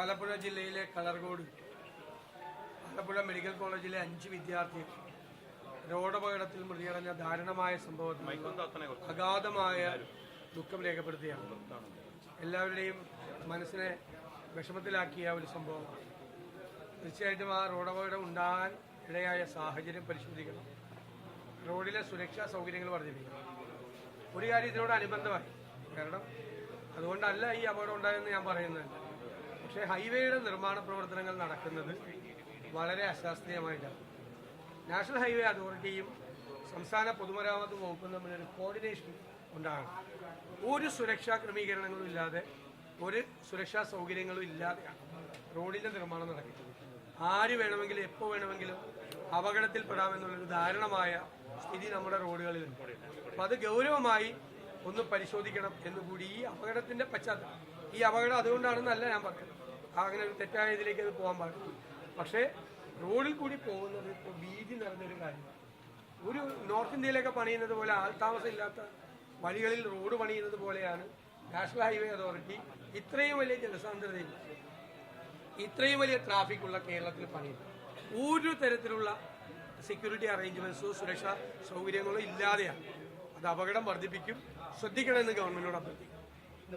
ആലപ്പുഴ ജില്ലയിലെ കളർകോട് ആലപ്പുഴ മെഡിക്കൽ കോളേജിലെ അഞ്ച് വിദ്യാർത്ഥികൾ. റോഡപകടത്തിൽ മൃതിയടഞ്ഞ ദാരുണമായ സംഭവത്തിൽ അഗാധമായ ദുഃഖം രേഖപ്പെടുത്തുകയാണ്. എല്ലാവരുടെയും മനസ്സിനെ വിഷമത്തിലാക്കിയ ഒരു സംഭവമാണ്. തീർച്ചയായിട്ടും ആ റോഡപകടം ഉണ്ടാകാൻ ഇടയായ സാഹചര്യം പരിശോധിക്കണം. റോഡിലെ സുരക്ഷാ സൗകര്യങ്ങൾ വർദ്ധിപ്പിക്കണം. ഒരു കാര്യം ഇതിനോട് അനുബന്ധമായി. കാരണം അതുകൊണ്ടല്ല ഈ അപകടം ഉണ്ടായെന്ന് ഞാൻ പറയുന്നതല്ല പക്ഷേ ഹൈവേയുടെ നിർമ്മാണ പ്രവർത്തനങ്ങൾ നടക്കുന്നത് വളരെ അശാസ്ത്രീയമായിട്ടാണ്. നാഷണൽ ഹൈവേ അതോറിറ്റിയും സംസ്ഥാന പൊതുമരാമത്ത് വകുപ്പും തമ്മിലൊരു കോർഡിനേഷൻ ഉണ്ടാകണം ഒരു സുരക്ഷാ ക്രമീകരണങ്ങളും ഇല്ലാതെ ഒരു സുരക്ഷാ സൗകര്യങ്ങളും ഇല്ലാതെയാണ് റോഡിന്റെ നിർമ്മാണം നടക്കുന്നത്. ആര് വേണമെങ്കിലും എപ്പോൾ വേണമെങ്കിലും അപകടത്തിൽപ്പെടാമെന്നുള്ളൊരു ധാരണമായ സ്ഥിതി നമ്മുടെ റോഡുകളിലുണ്ട് അപ്പം അത് ഗൗരവമായി ഒന്ന് പരിശോധിക്കണം എന്നുകൂടി ഈ അപകടത്തിന്റെ പശ്ചാത്തലം. ഈ അപകടം അതുകൊണ്ടാണെന്നല്ല ഞാൻ ആ അങ്ങനെ ഒരു തെറ്റായ ഇതിലേക്ക് അത് പോകാൻ പാടില്ല. പക്ഷേ റോഡിൽ കൂടി പോകുന്നത് ഇപ്പോൾ വീതി നിറഞ്ഞൊരു കാര്യമാണ്. ഒരു നോർത്ത് ഇന്ത്യയിലൊക്കെ പണിയുന്നത് പോലെ ആൾതാമസം ഇല്ലാത്ത വഴികളിൽ റോഡ് പണിയുന്നത് പോലെയാണ് നാഷണൽ ഹൈവേ അതോറിറ്റി ഇത്രയും വലിയ ജനസാന്ദ്രതയിൽ ഇത്രയും വലിയ ട്രാഫിക് ഉള്ള കേരളത്തിൽ പണിയുന്നത്. ഒരു തരത്തിലുള്ള സെക്യൂരിറ്റി അറേഞ്ച്മെന്റ്സോ സുരക്ഷാ സൗകര്യങ്ങളോ ഇല്ലാതെയാണ്. അത് അപകടം വർദ്ധിപ്പിക്കും. ശ്രദ്ധിക്കണമെന്ന് ഗവൺമെന്റിനോട് അഭ്യർത്ഥിക്കും